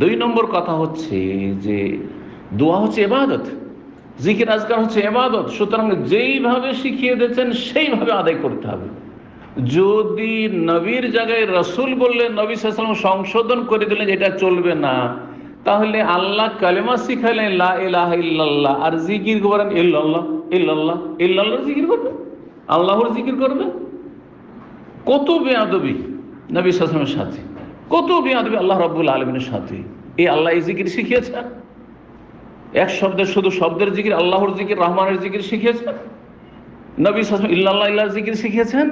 দুই নম্বর কথা হচ্ছে যে দোয়া হচ্ছে এবাদত জিকির, আজকার হচ্ছে এবাদত সুতরাং যেইভাবে শিখিয়ে দিয়েছেন, সেইভাবে আদায় করতে হবে। যদি নবীর জায়গায় রসুল বললে নবী সাল্লাম সংশোধন করে দিলেন এটা চলবে না, তাহলে আল্লাহ কালেমা শিখাইলেন লা ইলাহ ইল্লাল্লাহ। আর জিকির করেন, ইল্লাল্লাহ ইল্লাল্লাহ, ইল্লাল্লাহর জিকির করবে? আল্লাহর জিকির করবে? কত বেয়াদবি নবী সাসমের সাথে। কত বেয়াদবি আল্লাহ রব্বুল আলমিনের সাথে। এই আল্লাহ এই জিকির শিখিয়েছেন এক শব্দের শুধু শব্দের জিকির আল্লাহর জিকির রহমানের জিকির শিখিয়েছেন নবী সাসম ইল্লাল্লাহ ইল্লাহ জিকির শিখিয়েছেন?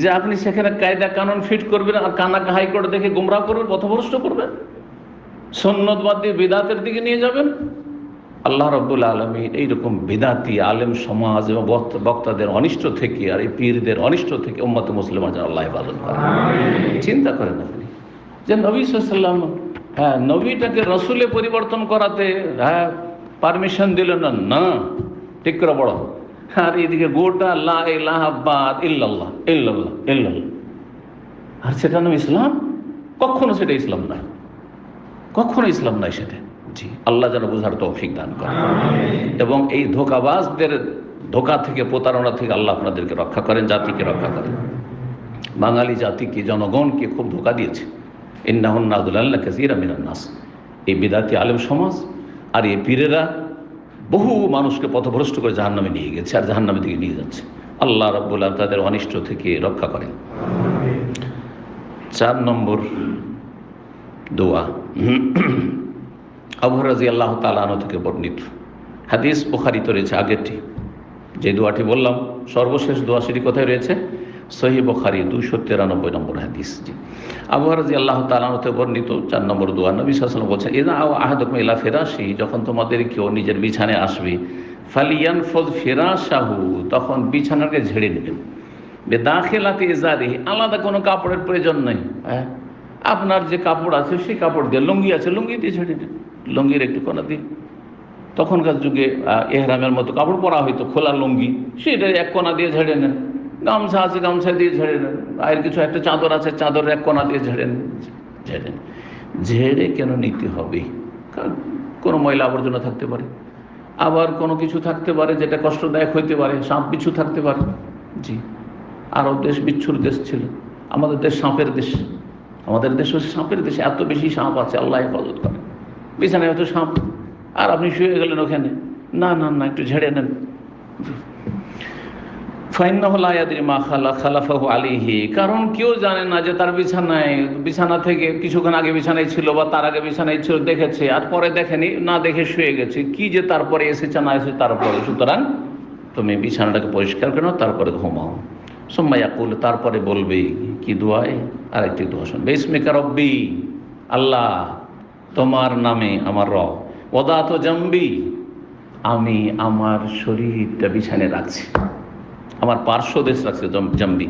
যে আপনি সেখানে কায়দা কানুন ফিট করবেন আর কানা হাইকোর্ট দেখে গুমরাহ করবেন পথভ্রষ্ট করবেন? সন্ন্যত বাদ দিয়ে বিদাতের দিকে নিয়ে যাবেন? আল্লাহ রব্বুল আলমী এইরকম বিদাতি আলেম সমাজ এবং বক্তাদের অনিষ্ট থেকে আর এই পীরদের অনিষ্ট থেকে উম্মত মুসলিম আজ আল্লাহ হেফাজত করে চিন্তা করেন আপনি। যে নবী সাল্লাম হ্যাঁ নবীটাকে রসুলে পরিবর্তন করাতে হ্যাঁ পারমিশন দিল না না ঠিক করে বড় আর এদিকে গোটা লা ইলাহাবাদ ইল্লাল্লাহ ইল্লাল্লাহ ইল্লাল্লাহ। আর সেটা নাম ইসলাম? কখনো সেটা ইসলাম নয়। কখনো ইসলাম নয় সেটা। জি আল্লাহ যেন বোঝার তৌফিক দান করে এবং এই ধোকাবাজদের ধোকা থেকে প্রতারণা থেকে আল্লাহ আপনাদেরকে রক্ষা করেন জাতিকে রক্ষা করেন। বাঙালি জাতিকে জনগণকে খুব ধোকা দিয়েছে? ইন্নাহন্নাদুল্লাহ কাসির আমিনান নাস। এই বিদাতি আলেম সমাজ আর এই পীরেরা বহু মানুষকে পথভ্রষ্ট করে জাহান্নামে নিয়ে গেছে আর জাহান্নামে দিকে নিয়ে যাচ্ছে। আল্লাহ রব্বুল্লাহ তাদের অনিষ্ট থেকে রক্ষা করেন। চার নম্বর দোয়া। আবু রাজি আল্লাহ তালানো থেকে বর্ণিত। হাদিস বুখারিত রয়েছে আগেরটি। যে দোয়াটি বললাম, সর্বশেষ দোয়া সেটি কোথায় রয়েছে? সহি বখারি দুশো তিরানব্বই নম্বর হাদিস জি আবু রাজি আল্লাহ তালানতে বর্ণিত চার নম্বর দোয়া নবী সাল্লাম বলছেন এদা আও আহাদকম ইলা ফেরাসি যখন তোমাদের কেউ নিজের বিছানায় আসবে ফালিয়ান ফজ ফেরাসাহু তখন বিছানাকে ঝেড়ে নেবেন। বেদাখেলাতে এজারি আলাদা কোনো কাপড়ের প্রয়োজন নেই। হ্যাঁ? আপনার যে কাপড় আছে, সেই কাপড় দিয়ে লুঙ্গি আছে, লুঙ্গি দিয়ে ছেড়ে দিন লুঙ্গির একটু কোনা দিন। তখনকার যুগে এহরামের মতো কাপড় পরা হইতো, খোলা লুঙ্গি, সেটা এক কোনা দিয়ে ঝেড়ে নেন। গামছা আছে, গামছা দিয়ে ঝেড়ে নেন। আর কিছু একটা চাদর আছে, চাদরের এক কোনা দিয়ে ঝেড়ে নেন, ঝেড়ে ঝেড়ে কেন নিতে হবে? কারণ কোনো ময়লা আবর্জনা থাকতে পারে। আবার কোনো কিছু থাকতে পারে যেটা কষ্টদায়ক হইতে পারে, সাপ বিচ্ছু থাকতে পারে। জি। আরব দেশ বিচ্ছুর দেশ ছিল। আমাদের দেশ সাপের দেশ। আমাদের দেশ হচ্ছে সাপের দেশে। এত বেশি সাপ আছে, আল্লাহ হেফাজত করে। বিছানায় হয়তো সাপ। আর আপনি শুয়ে গেলেন ওখানে। না না না, একটু ঝেড়ে নেন ফাইনাহলায়াদির মা খালা খালাফাহু আলিহি কারণ কেউ জানে না যে তার বিছানায় বিছানা থেকে কিছুক্ষণ আগে বিছানায় ছিল বা তার আগে বিছানায় ছিল, দেখেছে, আর পরে দেখেনি, না দেখে শুয়ে গেছে। কি যে তারপরে এসেছে না এসেছে তারপরে সুতরাং তুমি বিছানাটাকে পরিষ্কার করে তারপরে ঘুমাও। সোম্মাইয়াকুল তারপরে বলবে, কি দোয়ায়? আর একটি দোয়া শুনবে ইসমিকা রব্বি, আল্লাহ, তোমার নামে আমার রব। ওদা তো জম্বি, আমি আমার শরীরটা বিছানে রাখছি। আমার পার্শ্ব দেশ রাখছে জম- জম্বি।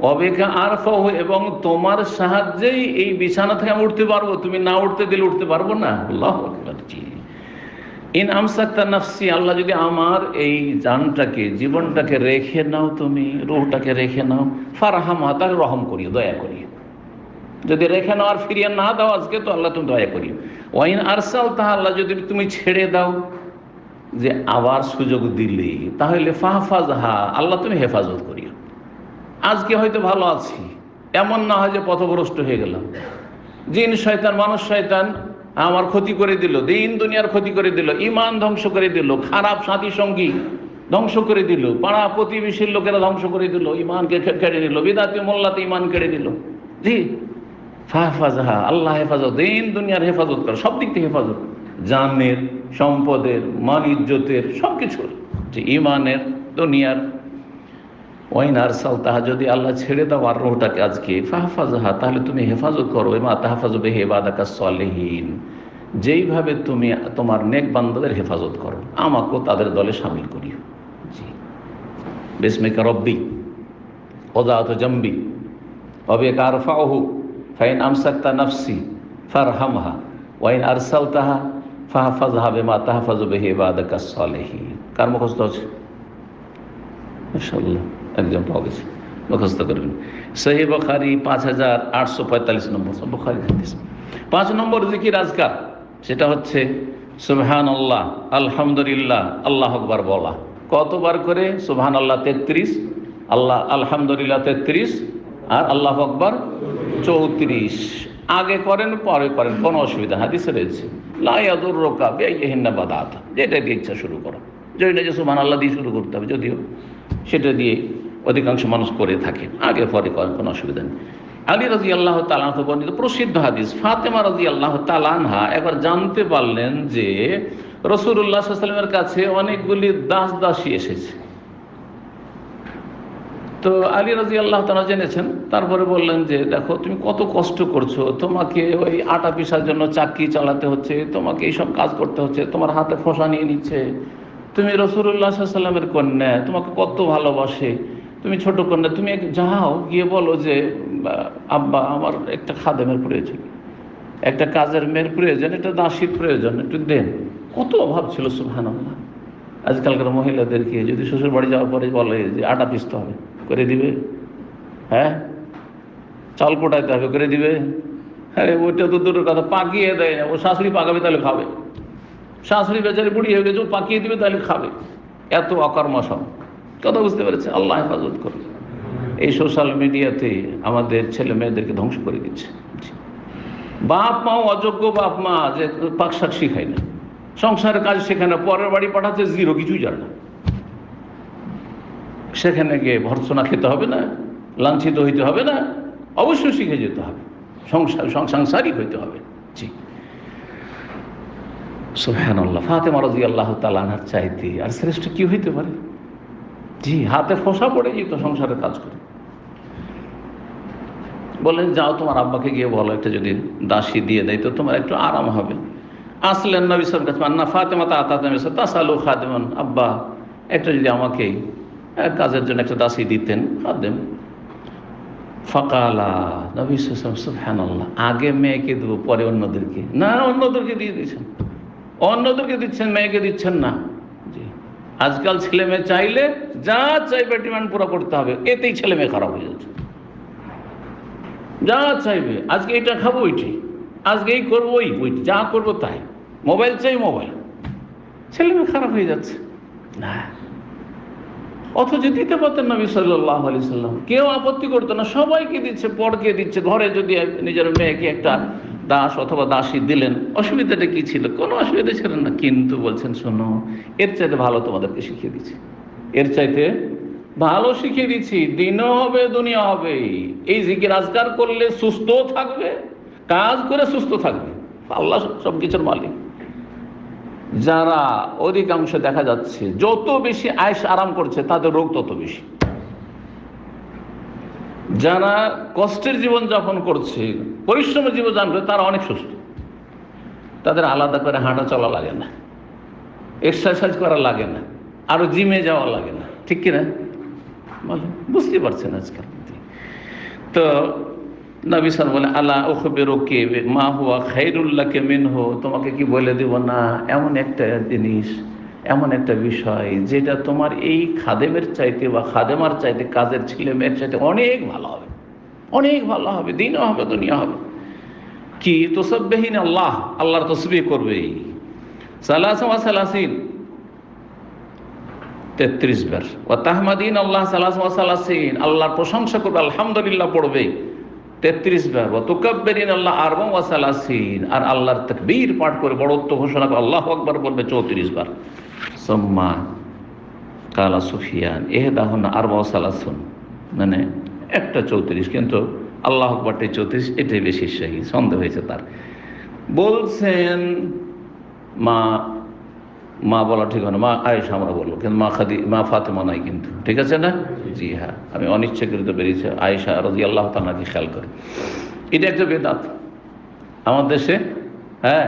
অবেকা আরফাহ এবং তোমার সাহায্যেই এই বিছানা থেকে আমি উঠতে পারব। তুমি না উঠতে দিলে উঠতে পারব না। আল্লাহ ইন আমসাক্তা নাফসি, আল্লাহ যদি আমার এই জানটাকে, জীবনটাকে রেখে নাও তুমি, রুহটাকে রেখে নাও, ফারহামা তাহলে রহম করিও, দয়া করিও। যদি রেখে নাও আর ফিরিয়ে না দাও, আজকে তো আল্লাহ তুমি দয়া করিও। ওয়াইন আরসাল তাহা আল্লাহ যদি তুমি ছেড়ে দাও যে আবার সুযোগ দিলে, তাহলে ফাহফাজ হা আল্লাহ তুমি হেফাজত করিও। আজকে হয়তো ভালো আছি, এমন না হয় যে পথভ্রষ্ট হয়ে গেলাম। জিন শয়তান, মানুষ শয়তান, আমার ক্ষতি করে দিল, দিন দুনিয়ার ক্ষতি করে দিল, ইমান ধ্বংস করে দিল, খারাপ সাথী সঙ্গী ধ্বংস করে দিল, পাড়া প্রতিবেশীর লোকেরা ধ্বংস করে দিল, ইমানকে কেড়ে নিল, বিদাতি মোল্লাতে ইমান কেড়ে দিল জি, ফাহফাজহা, আল্লাহ হেফাজত, দিন দুনিয়ার হেফাজত করে, সব দিক থেকে হেফাজত জানের, সম্পদের, মান ইজ্জতের সব কিছুর যে ইমানের দুনিয়ার। ওয়াইন আরসাল তাহা যদি আল্লাহ ছেড়ে দাও আর রোহটাকে আজকে, ফাহফাজহা, তাহলে তুমি হেফাজত করো। এমা তাহফাজ বেহে বাদাকা সলেহীন। যেইভাবে তুমি তোমার নেক বান্দাদের হেফাজত করো, আমাকেও তাদের দলে সামিল করিও। জি। বেসমেকা রব্বি ওদাত জম্বি অবে কারফাহু ফাইন আমসাক্তা নফসি, ফারহামহা, ওয়াইন আরসাল তাহা ফাহফাজ হবে মা তাহফাজ বেহে বাদাকা সলেহীন কার মুখস্থ আছে? একজন পাওয়া গেছে। মুখস্থ করবেন। সহি বখারি পাঁচ হাজার আটশো পঁয়তাল্লিশ নম্বর বখারি পাঁচ নম্বর জিকির আজকার, সেটা হচ্ছে সুবহান আল্লাহ আলহামদুলিল্লাহ, আল্লাহ আকবার বলা। কতবার করে? সুবহান আল্লাহ তেত্রিশ, আল্লাহ, আলহামদুলিল্লাহ তেত্রিশ, আর আল্লাহ আকবার চৌত্রিশ। আগে করেন, পরে করেন, কোনো অসুবিধা হাদিসে রয়েছে। লাইয়াদুর রোকা বেহিন্না বাদাত, যেটা দিয়ে ইচ্ছা শুরু করো। যদি না যে সুবহান আল্লাহ দিয়ে শুরু করতে হবে, যদিও সেটা দিয়ে অধিকাংশ মানুষ করে থাকে, আগে পরে করেন, কোনো অসুবিধা নেই। আলী রাজি আল্লাহ তালাহ বর্ণিত প্রসিদ্ধ হাদিস, ফাতেমা রাজি আল্লাহ তালানহা একবার জানতে পারলেন যে রসুল্লাহ সাল্লামের কাছে অনেকগুলি দাস দাসী এসেছে। তো আলী রাজি আল্লাহ তালা জেনেছেন, তারপরে বললেন যে, দেখো, তুমি কত কষ্ট করছ, তোমাকে ওই আটা পিসার জন্য চাকি চালাতে হচ্ছে, তোমাকে এইসব কাজ করতে হচ্ছে, তোমার হাতে ফসা নিয়ে নিচ্ছে। তুমি রসুল্লাহ সাল্লামের কন্যা, তোমাকে কত ভালোবাসে। তুমি ছোট কন্যা, তুমি যাও, গিয়ে বলো যে, আব্বা, আমার একটা খাদেমের প্রয়োজন। একটা কাজের মেয়ের প্রয়োজন, একটা দাসীর প্রয়োজন, একটু দেন। কত অভাব ছিল সুহান আজকালকার মহিলাদেরকে যদি শ্বশুর বাড়ি যাওয়ার পরে বলে যে, আটা পিসতে হবে। করে দিবে? হ্যাঁ? চাল কোটাইতে হবে করে দিবে? আরে, ওইটা তো দুটো কথা, পাকিয়ে দেয় না। ও শাশুড়ি পাকাবে, তাহলে খাবে। শাশুড়ি বেচারি বুড়ি হয়ে গেছে, ও পাকিয়ে দিবে, তাহলে খাবে। এত অকর্মসম কথা বুঝতে পেরেছে আল্লাহ হেফাজত করে এই সোশ্যাল মিডিয়াতে আমাদের ছেলে মেয়েদেরকে ধ্বংস করে দিচ্ছে। বাপ মাও অযোগ্য বাপ মা, যে পাক শাক শিখায় না। সংসারের কাজ শেখায় না, পরের বাড়ি পাঠাচ্ছে, জিরো, কিছুই জানে না। সেখানে গিয়ে ভর্সনা খেতে হবে না, লাঞ্ছিত হইতে হবে না, অবশ্যই শিখে যেতে হবে সাংসারিক হইতে হবে, জি। সুহান আল্লাহ ফাতেমা রাজি আল্লাহ তালানার চাইতে, আর শ্রেষ্ঠ কি হইতে পারে? জি, হাতে ফসা পড়ে যেত, সংসারে কাজ করে। বললেন যাও তোমার আব্বাকে গিয়ে বলো, একটা যদি দাসী দিয়ে দেয়, তো তোমার একটু আরাম হবে। আসলেন নবী সাহেব কাছে না ফাতেমা তা আতাতে তাসালু খাদেমন, আব্বা, একটা যদি আমাকে কাজের জন্য একটা দাসী দিতেন খাদেম ফকালা, নবী সুফহান আল্লাহ আগে মেয়েকে দেবো, পরে অন্যদেরকে। না অন্যদেরকে দিয়ে দিয়েছেন। অন্যদেরকে দিচ্ছেন, মেয়েকে দিচ্ছেন না। জি। আজকাল ছেলে মেয়ে চাইলে যা চাইবে ডিমান্ড পুরো করতে হবে, এতেই ছেলে মেয়ে খারাপ হয়ে যাচ্ছে। যা চাইবে, আজকে এটা খাব ওইটি আজকে এই করব, ওই ওইটি যা করব তাই। মোবাইল চাই, মোবাইল। ছেলে মেয়ে খারাপ হয়ে যাচ্ছে। না। অথচ দিতে পারতেন নবী সাল্লাহ আলি সাল্লাম। কেউ আপত্তি করতো না, সবাইকে দিচ্ছে, পরকে দিচ্ছে, ঘরে যদি নিজের মেয়েকে একটা দাস অথবা দাসী দিলেন, অসুবিধাটা কি ছিল? কোনো অসুবিধা ছিল না। কিন্তু বলছেন, শোনো, এর চাইতে ভালো তোমাদেরকে শিখিয়ে দিচ্ছি। এর চাইতে ভালো শিখিয়ে দিচ্ছি, দিনও হবে, দুনিয়া হবে। এই জিকির আজকার করলে সুস্থ থাকবে, কাজ করে সুস্থ থাকবে। আল্লাহ সব কিছুর মালিক। যারা অধিকাংশ দেখা যাচ্ছে, যত বেশি আয়স আরাম করছে, তাদের রোগ তত বেশি। যারা কষ্টের জীবন যাপন করছে, পরিশ্রমের জীবন যাপন করে তারা অনেক সুস্থ। তাদের আলাদা করে হাঁটা চলা লাগে না। এক্সারসাইজ করা লাগে না। আরও জিমে যাওয়া লাগে না। ঠিক কিনা? বলেন বুঝতে পারছেন আজকাল। তো নবী সাল বলে আল্লাহ ওখবে রোকে মা হুয়া খাইরুল্লাহকে মিনহ? তোমাকে কি বলে দেব? না, এমন একটা জিনিস, এমন একটা বিষয় যেটা তোমার এই খাদেমের চাইতে বা খাদেমার চাইতে কাজের ছেলে মেয়ের চাইতে অনেক ভালো হবে। অনেক ভালো হবে, দিনও হবে, দুনিয়া হবে। কি? তোসব্বেহীন আল্লাহ, আল্লাহর তসবি করবে। সালাসমা সালাসিন। তেত্রিশ বার। ও তাহমাদিন আল্লাহ সালাসমা সালাসিন। আল্লাহর প্রশংসা করবে, আলহামদুলিল্লাহ পড়বে। তেত্রিশ বার তুকাব্বেরিন আল্লাহ আরবম ওয়াসালাসিন আর আল্লাহর তকবীর পাঠ করে বড়ত্ব ঘোষণা করে আল্লাহ আকবর বলবে চৌত্রিশ বার। সম্মা কালা সুফিয়ান। এহেদাহন আরবা সালাসুন। মানে একটা চৌত্রিশ, কিন্তু আল্লাহ আকবরটাই চৌত্রিশ, এটাই বেশি সহি, সন্দেহ হয়েছে তার। বলছেন, মা মা বলা ঠিক না, মা আয়েশা আমরা বলব, কিন্তু মা খাদি, মা ফাতেমা নাই কিন্তু, ঠিক আছে না? জি হ্যাঁ আমি অনিচ্ছাকৃত বেরিয়েছি আয়েশা রাজি আল্লাহ তালাকে খেয়াল করে। এটা একটা বেদাত। আমার দেশে হ্যাঁ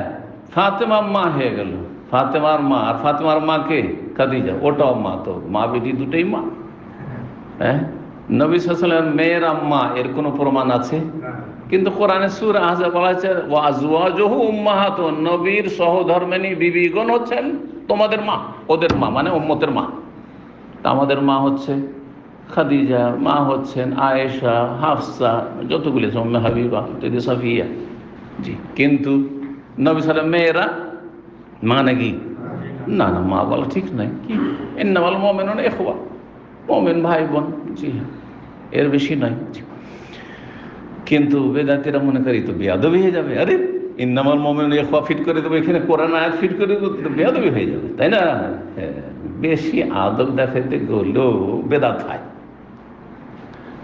ফাতেমা মা হয়ে গেল, ফাতেমার মা, আর ফাতেমার মা কে? খাদিজা, ওটাও মা তো, মা বেটি দুটোই মা। হ্যাঁ নবী সাল্লাম মেয়ের আম্মা এর কোনো প্রমাণ আছে? কিন্তু কোরআনে সুর আহজা বলা হয়েছে ওয়াজওয়াজহু উম্মাহাতুন, নবীর সহধর্মিনী বিবিগণ হচ্ছেন। তোমাদের মা, ওদের মা মানে উম্মতের মা। তা আমাদের মা হচ্ছে খাদিজা, মা হচ্ছেন আয়েশা, হাফসা, যতগুলি আছে সৌম্য হাবিবা যদি সাফিয়া। জি, কিন্তু নবী সালাম মেয়েরা মানে কি না না, মা বলা ঠিক নাই। কি? এন্না বল মোমেন এখবা মোমেন ভাই বোন। জি হ্যাঁ। এর বেশি নয়। কিন্তু বেদাতিরা মনে করি তো বেয়াদবি হয়ে যাবে। আরে ইন্নামাল মোমেন এখবা ফিট করে দেবো এখানে কোরআন আয়াত ফিট করে দেবো বেয়াদবি হয়ে যাবে তাই না? হ্যাঁ, বেশি আদব দেখাইতে গেলেও বেদাত হয়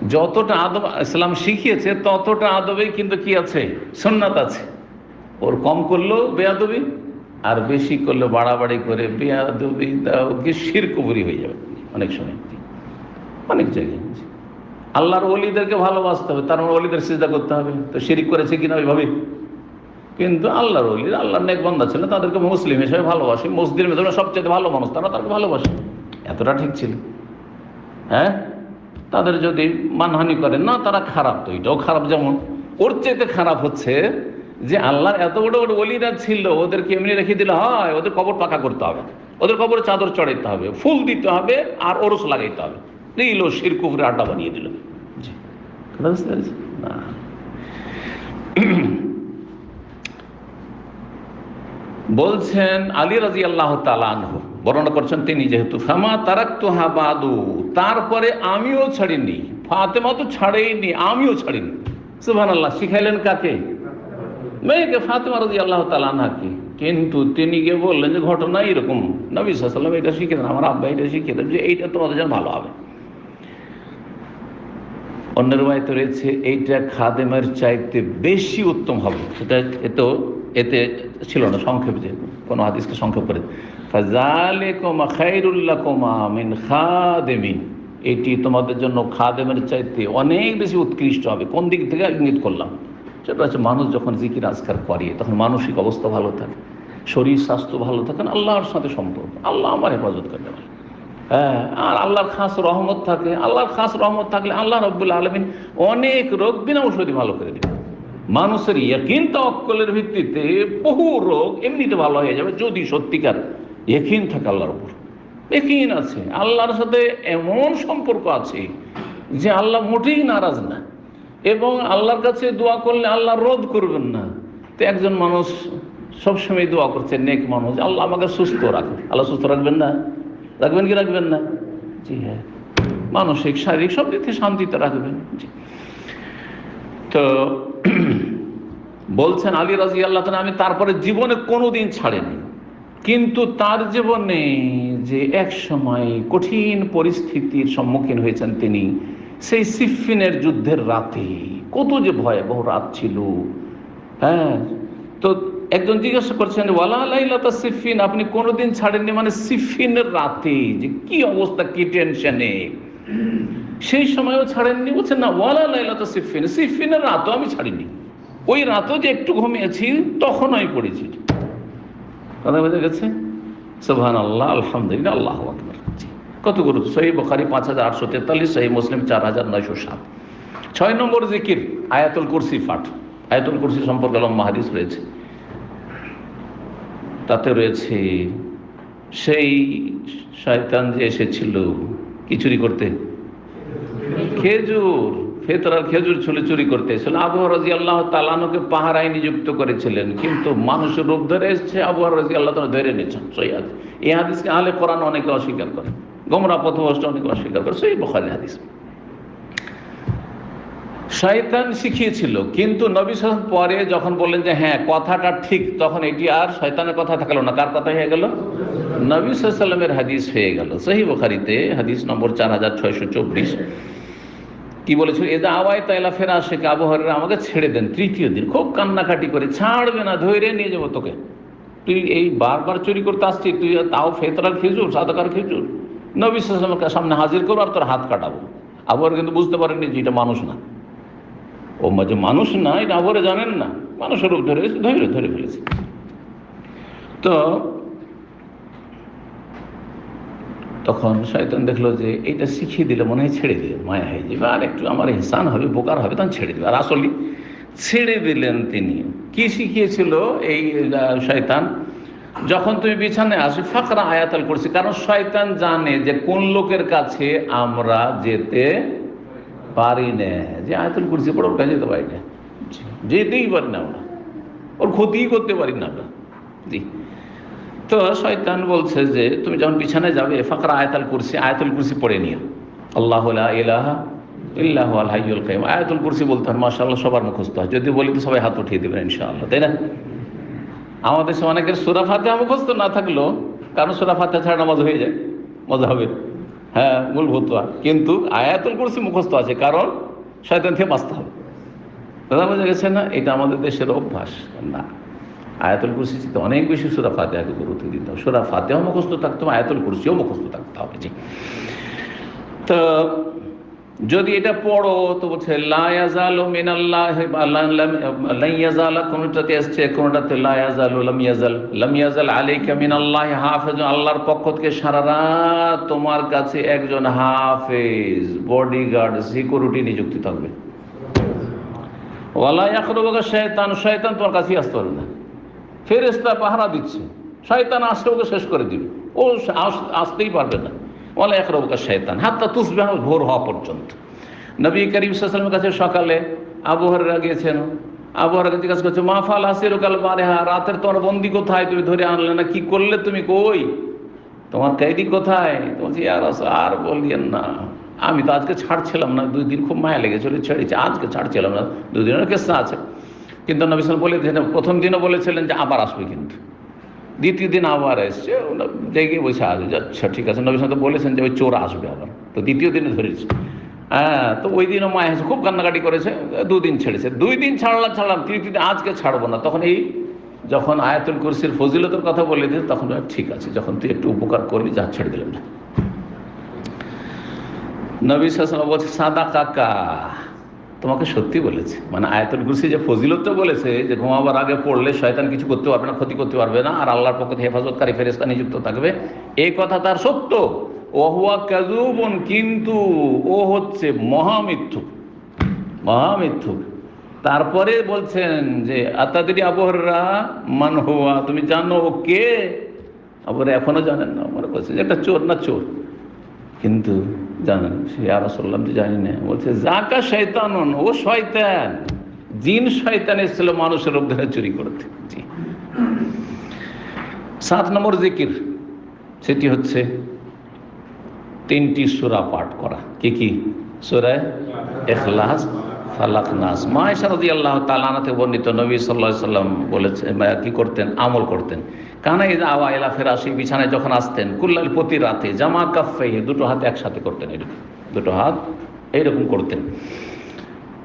যতটা আদব ইসলাম শিখিয়েছে ততটা আদবেই কিন্তু কি আছে? সন্ন্যাত আছে। ওর কম করলেও বেয়াদবি আর বেশি করলে বাড়াবাড়ি করে বেয়াদবি দাও কি শিরকুবুরি হয়ে যাবে অনেক সময়। অনেক জায়গায় আল্লাহর অলিদেরকে ভালোবাসতে হবে তার মানে অলিদের সিজা করতে হবে। তো শিরিক করেছে কিনা ওইভাবে কিন্তু আল্লাহর অলি আল্লাহর নেক বন্ধা ছিল, তাদেরকে মুসলিম হিসেবে ভালোবাসে। মসজিদের ভেতরে সবচেয়ে ভালো মানুষ, তারা তাদেরকে ভালোবাসে। এতটা ঠিক ছিল। হ্যাঁ? তাদের যদি মানহানি করে, না, তারা খারাপ তো, এটাও খারাপ যেমন। ওর চাইতে খারাপ হচ্ছে যে আল্লাহর এত বড় বড় অলিরা ছিল, ওদেরকে এমনি রেখে দিলে হয়, ওদের কবর পাকা করতে হবে। ওদের কবরে চাদর চড়াইতে হবে, ফুল দিতে হবে, আর ওরস লাগাইতে হবে। দিল শিরকুফরে আড্ডা বানিয়ে দিল? না। বলছেন আলী রাজি আল্লাহ তালানহ বর্ণনা করছেন, তিনি যেহেতু ফামা তারাক তো হাবাদু তারপরে আমিও ছাড়িনি। ফাতেমা তো ছাড়েইনি, আমিও ছাড়িনি। সুহান আল্লাহ শিখাইলেন কাকে? মেয়েকে, ফাতেমা রাজি আল্লাহ তালানহাকে কিন্তু তিনি গিয়ে বললেন যে, ঘটনা এরকম। নবী সাল্লাম এটা শিখে দেন আমার আব্বা এটা শিখে দেন যে, এইটা তোমাদের জন্য ভালো হবে। অন্যের বাড়িতে রয়েছে, এইটা খাদেমের চাইতে বেশি উত্তম হবে। সেটা এতেও এতে ছিল না, সংক্ষেপ যে কোনো হাদিসকে সংক্ষেপ করে। মিন খাদেমিন। এটি তোমাদের জন্য খাদেমের চাইতে অনেক বেশি উৎকৃষ্ট হবে। কোন দিক থেকে? ইঙ্গিত করলাম। সেটা হচ্ছে মানুষ যখন জিকির আজকার করে, তখন মানসিক অবস্থা ভালো থাকে, শরীর স্বাস্থ্য ভালো থাকে আল্লাহর সাথে সম্পর্ক। আল্লাহ আমার হেফাজত করতে পারে হ্যাঁ আর আল্লাহর খাস রহমত থাকে, আল্লাহর খাস রহমত থাকলে আল্লাহ রব্বুল্লা আলমিন অনেক রোগ বিনা ঔষধি ভালো করে দেবে মানুষের ইয়কিন অক্কলের ভিত্তিতে বহু রোগ এমনিতে ভালো হয়ে যাবে যদি সত্যিকার ইয়কিন থাকে আল্লাহর উপর। ইয়কিন আছে, আল্লাহর সাথে এমন সম্পর্ক আছে যে আল্লাহ মোটেই নারাজ না এবং আল্লাহর কাছে দোয়া করলে আল্লাহ রোধ করবেন না। তো একজন মানুষ সবসময় দোয়া করছে, নেক মানুষ, আল্লাহ আমাকে সুস্থ রাখবে আল্লাহ সুস্থ রাখবেন না? রাখবেন কি রাখবেন না? জি হ্যাঁ। মানসিক, শারীরিক সব দিক থেকে শান্তিতে রাখবেন। জি। তো বলছেন আলী রাজি আল্লাহ আমি তারপরে জীবনে কোনো দিন ছাড়েনি। কিন্তু তার জীবনে যে এক সময় কঠিন পরিস্থিতির সম্মুখীন হয়েছেন তিনি, সেই সিফিনের যুদ্ধের রাতে, কত যে ভয়াবহ রাত ছিল। হ্যাঁ তো একজন জিজ্ঞাসা করছেন, ওয়ালা আলাইলাতা সিফিন, আপনি কোনোদিন ছাড়েননি? মানে সিফিনের রাতে যে কি অবস্থা, কি টেনশনে। সেই সময়ও ছাড়েননি। বলছেন, না, ওয়ালা লাইলাতা সিফিন সিফিনের রাতও আমি ছাড়িনি। ওই রাতও যে একটু ঘুমিয়েছি তখন আমি পড়েছি। কথা বোঝা গেছে? সোহান আল্লাহ আলহামদুলিল্লাহ, আল্লাহ আকবর। কত গুরু? সহি বখারি পাঁচ হাজার আটশো তেতাল্লিশ, সহি মুসলিম চার হাজার নয়শো সাত। ছয় নম্বর জিকির, আয়াতুল কুরসি পাঠ। আয়াতুল কুরসি সম্পর্কে লম্বা হাদিস রয়েছে। তাতে রয়েছে, সেই শয়তান যে এসেছিল কি চুরি করতে খেজুর, ফেতরার খেজুর ছুলে চুরি করতে এসেছিল আবহাওয়া রাজি আল্লাহ তালানুকে পাহারায় নিযুক্ত করেছিলেন। কিন্তু মানুষের রূপ ধরে এসছে আবহাওয়া রাজি আল্লাহ তালা ধরে নিয়েছেন সই হাদিস। এই হাদিসকে আলে কোরআন অনেকে অস্বীকার করে। গোমরা পথভ্রষ্ট অনেকে অস্বীকার করে। সেই বখারি হাদিস। শয়তান শিখিয়েছিল, কিন্তু নবী সালাম পরে যখন বললেন যে হ্যাঁ কথাটা ঠিক, তখন এটি আর শয়তানের কথা থাকল না। কার কথা হয়ে গেল? নবী সাল্লামের হাদিস হয়ে গেল। সহি বখারিতে হাদিস নম্বর চার হাজার ছয়শো চব্বিশ। কি বলেছিল? এদা আওয়াই তাইলা ফেরা শেখে আবহাওয়ার আমাকে ছেড়ে দেন। তৃতীয় দিন খুব কান্নাকাটি করে, ছাড়বে না, ধৈর্য নিয়ে যাব তোকে। তুই এই বারবার চুরি করতে আসছিস, তুই তাও ফেতরার খেজুর, সাদাকার খেজুর। নবী সামনে হাজির করব আর তোর হাত কাটাবো। আবহাওয়ার কিন্তু বুঝতে পারেননি যে এটা মানুষ না। ও মাঝে মানুষ না, এটা আবহাওয়া জানেন না। মানুষের রূপ ধরে ধরে ধরে ফেলেছে। তো তখন শয়তান দেখল যে এইটা শিখিয়ে দিলে মনে হয় ছেড়ে দিলে মায়া হয়ে যাবে। আর একটু আমার হিসান হবে বোকার হবে তখন ছেড়ে দেবে আর আসলে ছেড়ে দিলেন তিনি। কি শিখিয়েছিল এই শয়তান? যখন তুমি বিছানায় আসি ফাঁকরা আয়াতাল করছি কারণ শয়তান জানে যে কোন লোকের কাছে আমরা যেতে পারি না। যে আয়াতুল কুরসি পড়ো ওটা যেতে পারি না। যেতেই পারি না আমরা। ওর ক্ষতিই করতে পারি না আমরা। জি। তো শয়তান বলছে যে, তুমি যখন বিছানায় যাবে, ফাঁকরা আয়াতাল কুরসি, আয়াতুল কুরসি পড়ে নিও। আল্লাহ ইলাহা ইল্লাহ আল হাইয়ুল কাইয়ুম। আয়াতুল কুরসি বলতে হয়, মাশাআল্লাহ, সবার মুখস্থ হয়। যদি বলি তো সবাই হাত উঠিয়ে দেবেন, ইনশাআল্লাহ, তাই না? আমাদের সে অনেকের সুরা ফাতিহা মুখস্থ না থাকলেও, কারণ সুরা ফাতিহা ছাড়া নামাজ হয়ে যায়, মজা হবে। হ্যাঁ মূলভূত কিন্তু আয়াতুল কুরসি মুখস্থ আছে, কারণ শয়তান থেকে বাঁচতে হবে। দাদা, বোঝা গেছে না? এটা আমাদের দেশের অভ্যাস, না। আয়াতুল কুরসিতে অনেক বেশি সুরা ফাতেহাকে গুরুত্ব দিতে হবে। সুরা ফাতেহা মুখস্থ থাকতে হবে, আয়াতুল কুরসিও মুখস্থ থাকতে হবে, জি। তো যদি এটা পড়ো, তো বলছে লায়াজাল মিনাল্লাহ লাইয়াজাল কোনটাতে আসছে, কোনটাতে লায়াজাল লাম ইয়াজাল লাম ইয়াজাল আলাইকা মিনাল্লাহ হাফেজ, আল্লাহর পক্ষ থেকে সারা রাত তোমার কাছে একজন হাফেজ, বডিগার্ড, সিকিউরিটি নিযুক্তি থাকবে। ওয়ালা ইয়াকরুবাকা শয়তান শয়তান তোমার কাছেই আসতে পারবে না। ফেরেস্তা পাহারা দিচ্ছে। শয়তান আসলে ওকে শেষ করে দিবে। ও আস- আসতেই পারবে না। বলে এক একরবকা শয়তান, হাত্তা তুসবে ভোর হওয়া পর্যন্ত। নবী করিম সাল্লামের কাছে সকালে আবহাওয়ারা গিয়েছেন। আবহাওয়াকে জিজ্ঞাসা করছে, মা ফাল হাসির কাল বারে হা রাতের তোমার বন্দি কোথায়? তুমি ধরে আনলে না? কি করলে তুমি? কই? তোমার কয়েদি কোথায়? বলছি আর আর বলিয়েন না। আমি তো আজকে ছাড়ছিলাম না। দুই দিন খুব মায়া লেগেছিল ছেড়েছি। আজকে ছাড়ছিলাম না। দুই দিনের কেসা আছে। কিন্তু নবী সাল বলে দিয়েছেন প্রথম দিনও বলেছিলেন যে আবার আসবে কিন্তু। দ্বিতীয় দিন আবার এসছে দেখে বসে আসবে আচ্ছা ঠিক আছে। নবী সাল বলেছেন যে ওই চোর আসবে আবার। তো দ্বিতীয় দিনে ধরেছে। হ্যাঁ তো ওই দিনও মা এসে খুব কান্নাকাটি করেছে দুদিন ছেড়েছে। দুই দিন ছাড়লাম ছাড়লাম, তৃতীয় দিন আজকে ছাড়বো না। তখন এই যখন আয়াতুল কুরসির ফজিলতের কথা বলে দিল তখন ঠিক আছে, যখন তুই একটু উপকার করবি, যা ছেড়ে দিলাম। না নবী সাসনা বলছে সাদা কাকা তোমাকে সত্যি বলেছে। মানে আয়াতুল কুরসি যে ফজিলতটা বলেছে যে ঘুমাবার আগে পড়লে শয়তান কিছু করতে পারবে না, ক্ষতি করতে পারবে না, আর আল্লাহর পক্ষ থেকে হেফাজতকারী ফেরেস্তা নিযুক্ত থাকবে। এই কথা তার সত্য। ওহুয়া কাজুবন কিন্তু ও হচ্ছে মহামিথ্যু মহামিথ্যু তারপরে বলছেন যে আতাদি আবহররা মান হুয়া, তুমি জানো ও কে? আবার এখনও জানেন না। মনে করছে যে, একটা চোর না চোর। কিন্তু জানেন? সে আরও সাল্লাম যে জানি না। বলছে জাকা শয়তান ও শয়তান। জিন শয়তান এসেছিল মানুষের অভ্যাস চুরি করতে। সাত নম্বর জিকির, সেটি হচ্ছে তিনটি সুরা পাঠ করা। কি কি? সুরায় এখলাস ফালাক নাস। মায়েশা রদি আল্লাহ তালানাতে বর্ণিত নবী সাল্লাহ সাল্লাম বলেছে কি করতেন? আমল করতেন। কানাই আওয়া এলা ফেরাসি বিছানায় যখন আসতেন, কুল্লাল প্রতি রাতে জামা কাফে দুটো হাত একসাথে করতেন এরকম। দুটো হাত এইরকম করতেন,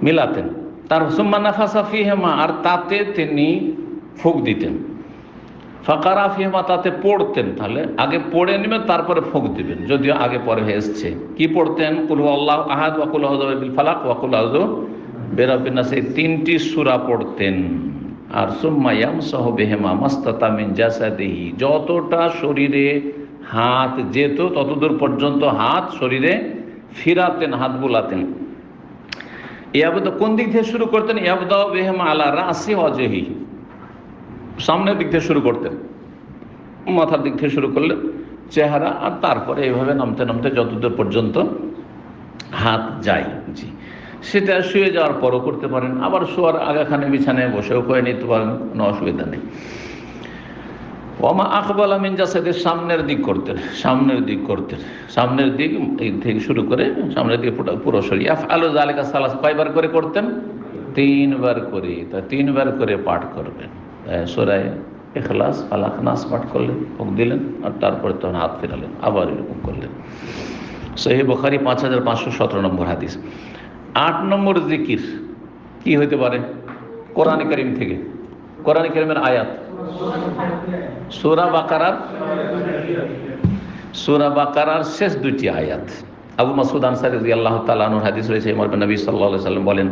মিলাতেন। তার সুম্মা নাফাসা ফিহেমা, আর তাতে তিনি ফুক দিতেন। ফাঁকারা ফিহেমা, তাতে পড়তেন তাহলে। আগে পড়ে নেবেন, তারপরে ফুক দিবেন। যদিও আগে পরে এসছে। কি পড়তেন? কুল আল্লাহ আহাদ ওয়াকুল বিল ফালাক ওয়াকুল আহদ বেরাবিনাস এই তিনটি সুরা পড়তেন। আর সুম্মায়াম সহ বেহেমা মাস্তাতা মিন জাসাদেহি। যতটা শরীরে হাত যেত, ততদূর পর্যন্ত হাত শরীরে ফিরাতেন, হাত বুলাতেন। ইয়াবদ কোন দিক থেকে শুরু করতেন? ইয়াবদ বেহেমা আলা রাসি অজেহি সামনের দিক থেকে শুরু করতেন। মাথার দিক থেকে শুরু করলেন, চেহারা আর তারপরে এইভাবে নামতে নামতে যতদূর পর্যন্ত হাত যায়। জি। সেটা শুয়ে যাওয়ার পরও করতে পারেন। আবার শোয়ার আগাখানে বিছানায় বসেও করে নিতে পারেন, কোনো অসুবিধা নেই। ওমা আকবাল আমিন জাসাদের সামনের দিক করতেন, সামনের দিক করতেন। সামনের দিক থেকে শুরু করে সামনের দিকে পুরো আফ আলো জালেকা সালাস, কয়বার করে করতেন? তিনবার করে তা তিনবার করে পাঠ করবেন। সোরায় এখলাস ফালাক নাস পাঠ করলেন ভোগ দিলেন, আর তারপরে তখন হাত ফেরালেন, আবার এরকম করলেন। সহি বখারি পাঁচ হাজার পাঁচশো সতেরো নম্বর হাদিস। আট নম্বর জিকির কি হইতে পারে? কোরআন করিম থেকে। কোরআন করিমের আয়াত। সুরা বাকারার সুরা বাকারার শেষ দুইটি আয়াত। আবু মাসুদ আনসারি আল্লাহ তালানুর হাদিস রয়েছে ইমর নবী সাল্লাহ সাল্লাম বলেন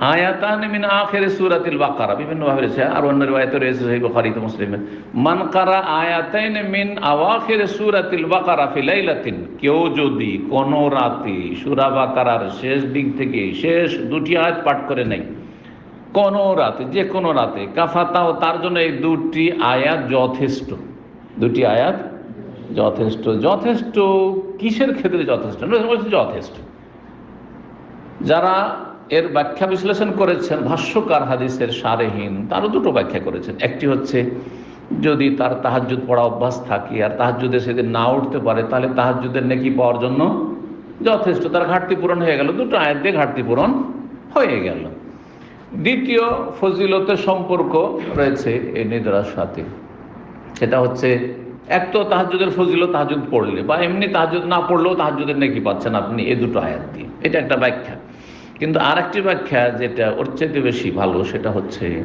আয়াতান মিন আখের সুরাতিল বাকারা বিভিন্নভাবে রয়েছে, আর অন্য আয়াত রয়েছে সেই বুখারিতে মুসলিমের। মান কারা আয়াতাইন মিন আওয়াখির সুরাতিল বাকারা ফিলাইলাতিন কেউ যদি কোনো রাতে সুরা বাকারার শেষ দিক থেকে শেষ দুটি আয়াত পাঠ করে নেয়, কোন রাতে, যে কোনো রাতে, কাফাতাও তার জন্য এই দুটি আয়াত যথেষ্ট। দুটি আয়াত যথেষ্ট। যথেষ্ট কিসের ক্ষেত্রে যথেষ্ট? যথেষ্ট। যারা এর ব্যাখ্যা বিশ্লেষণ করেছেন ভাষ্যকার হাদিসের সারেহীন, তারও দুটো ব্যাখ্যা করেছেন। একটি হচ্ছে, যদি তার তাহাজুদ পড়া অভ্যাস থাকে আর তাহাজুদে সেদিন না উঠতে পারে, তাহলে তাহাজুদের নেকি পাওয়ার জন্য যথেষ্ট। তার ঘাটতি পূরণ হয়ে গেল, দুটো আয়াত দিয়ে ঘাটতি পূরণ হয়ে গেল। দ্বিতীয় ফজিলতের সম্পর্ক রয়েছে এই নিদ্রার সাথে। সেটা হচ্ছে, এক তো তাহাজুদের ফজিলত তাহাজুদ পড়লে বা এমনি তাহাজুদ না পড়লেও তাহাজুদের নাকি পাচ্ছেন আপনি, এই দুটো আয়াত দিয়ে। এটা একটা ব্যাখ্যা। কিন্তু আর একটি ব্যাখ্যা যেটা ওর চাইতে বেশি ভালো, সেটা হচ্ছে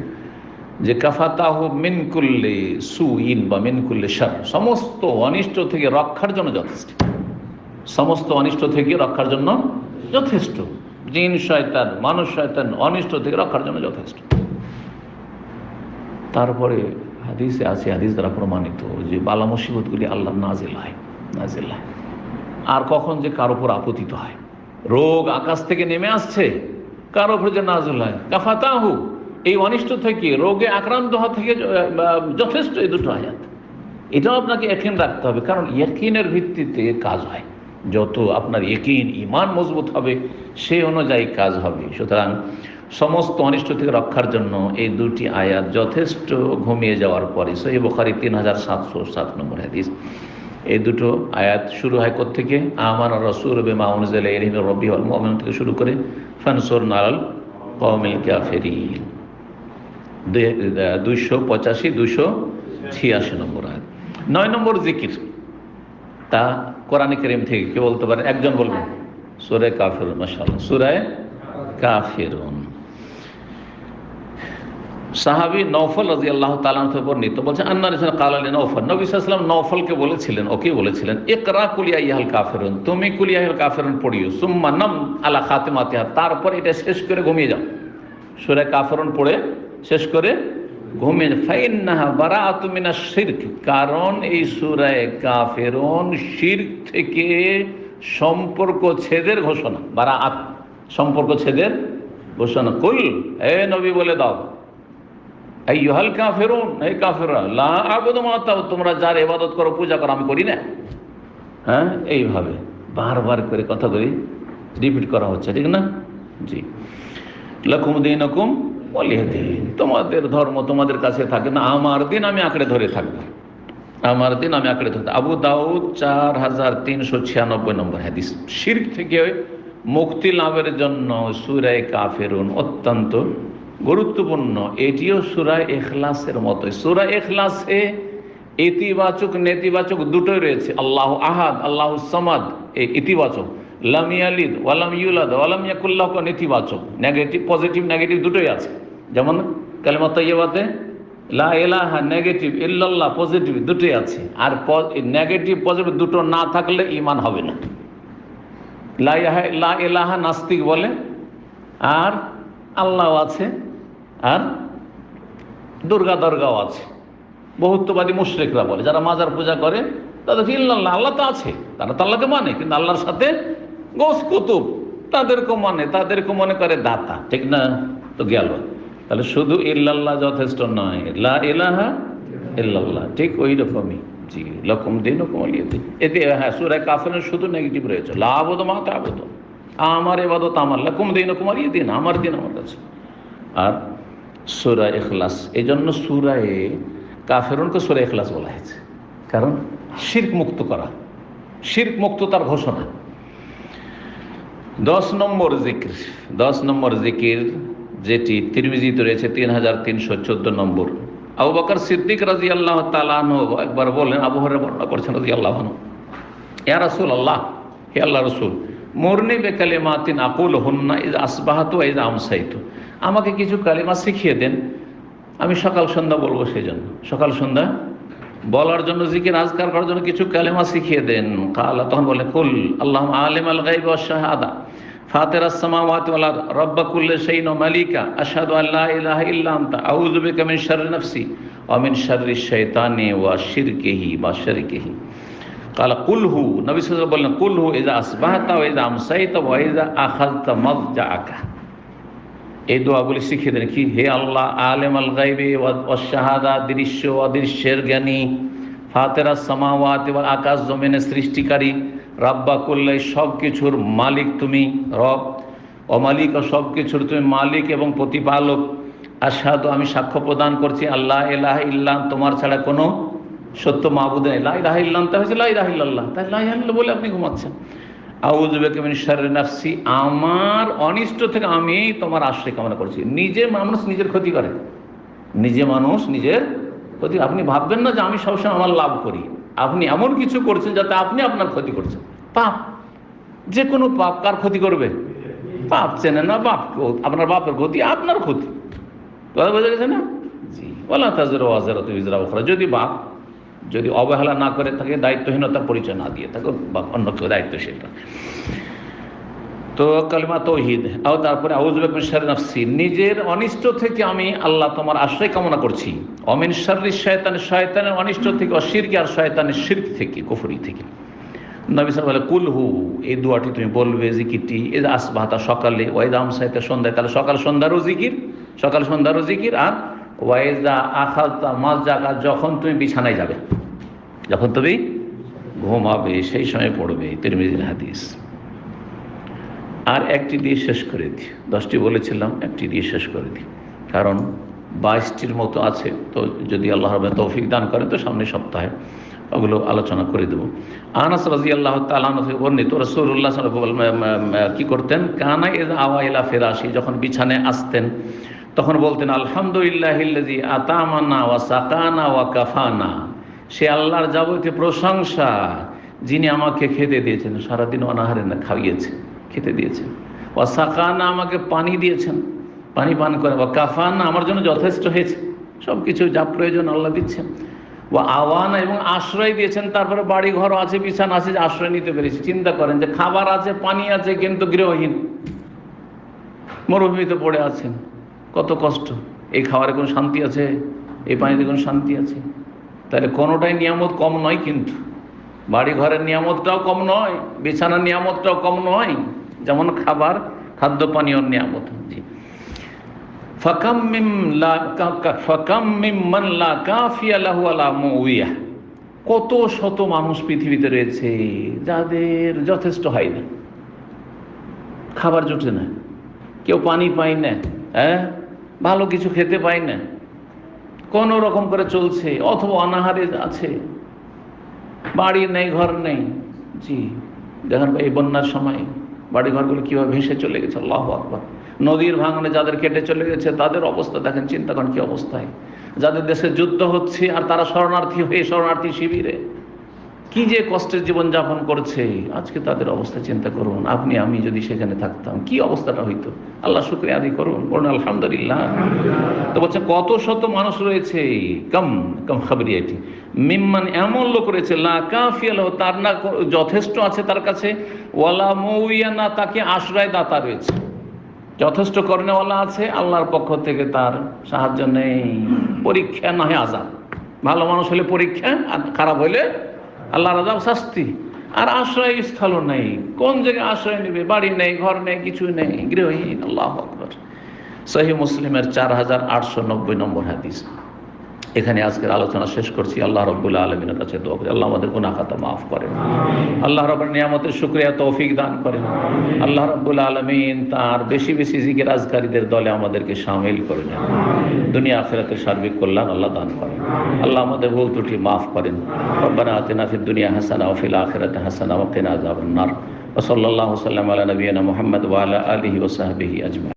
যে কাফাতাহ মিনকুল্লে সু ইন বা মিনকুল্লে সার সমস্ত অনিষ্ট থেকে রক্ষার জন্য যথেষ্ট। সমস্ত অনিষ্ট থেকে রক্ষার জন্য যথেষ্ট। জিন, শয়তান, মানুষ, শয়তান, অনিষ্ট থেকে রক্ষার জন্য যথেষ্ট। তারপরে হাদিসে আছে, হাদিস দ্বারা প্রমাণিত যে বালা মুসিবতগুলি আল্লাহ নাজিল হয় নাজিল হয়। আর কখন যে কারও উপর আপতিত হয়। রোগ আকাশ থেকে নেমে আসছে। কারও উপর যে নাজিল হয়। কাফাতাহু, এই অনিষ্ট থেকে, রোগে আক্রান্ত হওয়া থেকে যথেষ্ট এই দুটো আয়াত। এটাও আপনাকে একিন রাখতে হবে, কারণ একিনের ভিত্তিতে কাজ হয়। যত আপনার একিন ইমান মজবুত হবে সেই অনুযায়ী কাজ হবে। সুতরাং সমস্ত অনিষ্ট থেকে রক্ষার জন্য এই দুটি আয়াত যথেষ্ট ঘুমিয়ে যাওয়ার পরে সহি বখারি তিন হাজার সাতশো সাত নম্বর হাদিস। এই দুটো আয়াত শুরু হয় থেকে আমার রসুর বেমা অনুজাল এরিম রবি হল মোহামেন থেকে শুরু করে ফানসুর নারাল কমিল ক্যাফেরি দুইশো পঁচাশি দুইশো ছিয়াশি নম্বর আয়াত। নয় নম্বর জিকির। তা কোরআনে করিম থেকে কে বলতে পারেন একজন বলবেন সুরে কাফের মাসাল সুরায় কাফেরুন। সাহাবি নৌফল রাজি আল্লাহ তালাম বর্ণিত বলছে আন্না রেছেন কালালি নৌফল নবী সাল্লাম নৌফলকে বলেছিলেন, ওকে বলেছিলেন একরা কুলিয়া ইহাল কাফেরুন। তুমি কুলিয়া ইহাল কাফেরুন পড়িও। সুম্মা নাম আলা খাতেমাতিহা। তারপর এটা শেষ করে ঘুমিয়ে যাও। সুরে কাফেরুন পড়ে শেষ করে ঘুমিয়ে ফাইন্নাহা বারা আতুমিনা শির্ক। কারণ এই সুরায় কাফেরুন শির্ক থেকে সম্পর্ক ছেদের ঘোষণা। বারা আত সম্পর্ক ছেদের ঘোষণা। কুল এ নবী বলে দাও। এই ইহাল কাফেরুন এই কাফেরা লা আবুদ মাতাও তোমরা যার ইবাদত করো, পূজা করো, আমি করি না। হ্যাঁ? এইভাবে বারবার করে কথা করি রিপিট করা হচ্ছে, ঠিক না? জি। লকুম দিন হুকুম দিন। তোমাদের ধর্ম তোমাদের কাছে থাকে না, আমার দিন আমি আঁকড়ে ধরে থাকব। আমার দিন আমি আঁকড়ে ধরে আবু দাউদ চার হাজার তিনশো ছিয়ানব্বই নম্বর হাদিস। শির্ক থেকে মুক্তি লাভের জন্য সুরায় কাফেরুন অত্যন্ত গুরুত্বপূর্ণ, এটিও সুরায় এখলাসের মতো সুরা এখলাসে ইতিবাচক, নেতিবাচক দুটোই রয়েছে। আল্লাহ আহাদ, আল্লাহ সমাদ, এই ইতিবাচক। লাম ইয়ালিদ ওয়ালাম ইউলাদ ওয়ালাম ইয়াকুল্লাহ নেতিবাচক নেগেটিভ, পজিটিভ, নেগেটিভ দুটোই আছে। যেমন কালেমা তৈবাতে লা এলাহা নেগেটিভ ইল্লাল্লাহ পজিটিভ দুটোই আছে। আর নেগেটিভ, পজিটিভ দুটো না থাকলে ইমান হবে না। লা এলাহা নাস্তিক বলে। আর আল্লাহ আছে, আর দুর্গা দর্গাও আছে। বহুত্ববাদী মুশ্রিকরা বলে, যারা মাজার পূজা করে, তাদের ইল্লাল্লাহ আল্লাহ তো আছে, তারা তো আল্লাহকে মানে কিন্তু আল্লাহর সাথে গোস কুতুব, তাদেরকেও মানে তাদেরকে মনে করে দাতা, ঠিক না? তো গেল। তাহলে শুধু ইল্লাল্লাহ যথেষ্ট নয়, লা ইলাহা ইল্লাল্লাহ, ঠিক ওই রকমই জি, লকম দিন রকম এতে হ্যাঁ সুরায় কাফের শুধু নেগেটিভ রয়েছে। লাভদ মা তাবদ আমার এবাদত আমার, লকুম দিন কুমার ইয়ে দিন, আমার দিন আমার কাছে। আর সুরা এখলাস এই জন্য সুরায় কাফেরনকে সুরা এখলাস বলা হয়েছে। কারণ শির্ক মুক্ত করা, শির্ক মুক্ত তার ঘোষণা। দশ নম্বর জিকির, দশ নম্বর জিকির যেটি তিরমিজিতে রয়েছে তিন হাজার তিনশো চোদ্দ নম্বর। আবু বকর সিদ্দিক রাজি আল্লাহ একবার বলেন আবু হরে বর্ণনা করছেন রাজি আল্লাহ ইয়া রাসুল আল্লাহ হে আল্লাহ রসুল মর্নি বে কালিমাতিন আকুল হন্না ইজ আসবাহাত ইজ আমসাইত। আমাকে কিছু কালিমা শিখিয়ে দেন। আমি সকাল সন্ধ্যা বলব সেই জন্য সকাল সন্ধ্যা বলার জন্য, জিকির, আজকার করার জন্য কিছু কালেমা শিখিয়ে দেন। কালা, তখন বলে, কুল, আল্লাহ আলিম আল গাইব শাহাদা। ফাতের আসসামাওয়াতি ওয়াল আরদ। রব্বা কুল্লি শাইইন ওয়া মালিকা। আশহাদু আল্লা ইলাহা ইল্লা আনতা। আউযু বিকা মিন শাররি নাফসি। ওয়া মিন শাররি শাইতানি ওয়া শিরকিহি বা শারিকিহি কালা কুলহু নবী সাল্লাল্লাহু বললেন কুলহু ইজা আসবাহতা ওয়া ইজা আমসাইতা ওয়া ইজা আখাযতা মাযজাআকা এই দোয়াগুলি শিখিয়ে দেন কি? হে আল্লাহ, আলেম আল গাইবে অশাহাদা দৃশ্য অদৃশ্যের জ্ঞানী, ফাতেরা সামাওয়াত এবং আকাশ জমিনের সৃষ্টিকারী, রাব্বা করলে সব কিছুর মালিক তুমি, রব। অমালিক ও সব কিছুর তুমি মালিক এবং প্রতিপালক। আসাদু আমি সাক্ষ্য প্রদান করছি, আল্লাহ এলাহ ইল্লাম তোমার ছাড়া কোনো সত্য মাহবুদ নেই। লাই রাহ ইল্লাম তা হচ্ছে লাই রাহ ইল্লাল্লাহ। তাই লাই আল্লাহ বলে আপনি ঘুমাচ্ছেন। নাফসি, আমার অনিষ্ট থেকে আমি তোমার আশ্রয় কামনা করছি। নিজে মানুষ নিজের ক্ষতি করে। নিজে মানুষ নিজের ক্ষতি আপনি ভাববেন না যে আমি সবসময় আমার লাভ করি। আপনি এমন কিছু করছেন যাতে আপনি আপনার ক্ষতি করছেন। পাপ। যে কোনো পাপ কার ক্ষতি করবে? পাপ চেনে না বাপ। আপনার বাপের ক্ষতি, আপনার ক্ষতি। কথা বোঝা গেছে না? জি। ওলা তাজের ওয়াজের যদি বাপ যদি অবহেলা না করে থাকে, দায়িত্বহীনতার পরিচয় না দিয়ে বা অন্য কেউ দায়িত্বশীলটা তো কালিমা তৌহিদ, আও তারপরে আউজবেকমিনসারি নিজের অনিষ্ট থেকে আমি আল্লাহ তোমার আশ্রয় কামনা করছি। অমিন শারি শয়তানের শয়তানের অনিষ্ট থেকে অশিরকি আর শয়তানের শির্ক থেকে, কুফরি থেকে। নবী সাল বলে কুল হু এই দুয়াটি তুমি বলবে, জিকিরটি এ আসবাহতা সকালে ওয়াইদাম সাহিত্য সন্ধ্যায় তাহলে সকাল সন্ধ্যারও জিকির, সকাল সন্ধ্যারও জিকির, আর ওয়াইজা আখালতা মাছ জাগা যখন তুমি বিছানায় যাবে, যখন তুমি ঘুমাবে, সেই সময় পড়বে, তিরমিজির হাদিস। আর একটি দিয়ে শেষ করে দিই। দশটি বলেছিলাম, একটি দিয়ে শেষ করে দিই। কারণ বাইশটির মতো আছে, তো যদি আল্লাহ রবে তৌফিক দান করেন তো সামনের সপ্তাহে ওগুলো আলোচনা করে দেবো। আনাস রাজি আল্লাহ তালান বর্ণিত রসুল্লাহ কী করতেন? কানা এ আওয়া ইলা ফেরাসি যখন বিছানে আসতেন তখন বলতেন আলহামদুলিল্লাহ আতামানা ওয়া সাকানা ওয়া কাফানা। সে আল্লাহর যাবতীয় প্রশংসা যিনি আমাকে খেতে দিয়েছেন, সারাদিন অনাহারে না খাইয়েছেন, খেতে দিয়েছেন। ও সাকানা আমাকে পানি দিয়েছেন, পানি পান করে বা কাফানা আমার জন্য যথেষ্ট হয়েছে সব কিছু যা প্রয়োজন আল্লাহ দিচ্ছেন। ও আওয়ানা এবং আশ্রয় দিয়েছেন, তারপরে বাড়ি ঘর আছে, বিছানা আছে যে আশ্রয় নিতে পেরেছি। চিন্তা করেন যে খাবার আছে, পানি আছে, কিন্তু গৃহহীন, মরুভূমিতে পড়ে আছেন। কষ্ট। এই খাবারে কোনো শান্তি আছে? এই পানিতে কোনো শান্তি আছে? তাহলে কোনোটাই নিয়ামত কম নয় কিন্তু। বাড়ি ঘরের নিয়ামতটাও কম নয়, বিছানার নিয়ামতটাও কম নয়। যেমন খাবার, খাদ্য পানীয়র নিয়ামত। জি। কত শত মানুষ পৃথিবীতে রয়েছে যাদের যথেষ্ট হয় না। খাবার জুটে না। কেউ পানি পায় না হ্যাঁ? ভালো কিছু খেতে পায় না। কোনো রকম করে চলছে, অথবা অনাহারে আছে। বাড়ি নেই, ঘর নেই। জি, দেখেন এই বন্যার সময় বাড়ি ঘরগুলো কীভাবে ভেসে চলে গেছে, আল্লাহ আকবর। নদীর ভাঙনে যাদের কেটে চলে গেছে, তাদের অবস্থা দেখেন, চিন্তা করেন কী অবস্থায়। যাদের দেশে যুদ্ধ হচ্ছে, আর তারা শরণার্থী হয়ে শরণার্থী শিবিরে। কি যে কষ্টের জীবনযাপন করছে, আজকে তাদের অবস্থা চিন্তা করুন। আপনি, আমি যদি সেখানে থাকতাম, কি অবস্থাটা হইতো? আল্লাহ শুক্রিয়া আদি করুন, বলুন আলহামদুলিল্লাহ। তো বলছে, কত শত মানুষ রয়েছে, কম কম খাবরিয়াটি মিম্মান এমন লোক রয়েছে, লা কাফিয়াল তার না যথেষ্ট আছে তার কাছে, ওয়ালা মৌইয়া না, তাকে আশ্রয় দাতা রয়েছে। যথেষ্ট কর্ণেওয়ালা আছে, আল্লাহর পক্ষ থেকে তার সাহায্য নেই। পরীক্ষা নয় আজাদ। ভালো মানুষ হলে পরীক্ষা, আর খারাপ হলে আল্লাহর রাজাও শাস্তি। আর আশ্রয় স্থলও নেই। কোন জায়গায় আশ্রয় নেবে? বাড়ি নেই, ঘর নেই কিছু নেই। গৃহহীন, আল্লাহ সহি মুসলিমের চার হাজার আটশো নব্বই নম্বর হাদিস। এখানে আজকের আলোচনা শেষ করছি। আল্লাহ রব্বুল্লা আলমিনের কাছে দোয়া করি। আল্লাহ আমাদের গুনা খাতা মাফ করেন। আল্লাহ রব্বুল নিয়ামতের শুক্রিয়া, তৌফিক দান করেন। আল্লাহ রব্বুল আলমিন তার বেশি বেশি জিকির আজকারীদের দলে আমাদেরকে সামিল করে নেন। দুনিয়া আখেরাতের সার্বিক কল্যাণ আল্লাহ দান করেন। আল্লাহ আমাদের ভুল ত্রুটি মাফ করেন। রব্বানা আতিনা ফিদ দুনিয়া হাসানা ওফিল আখেরাতে হাসানা ওকিনা আযাবান নার। ওসল্লাল্লাহু সাল্লাম আলা নবিয়িনা মুহাম্মদ ওয়া আলা আলিহি ওয়া সাহবিহি আজমাইন।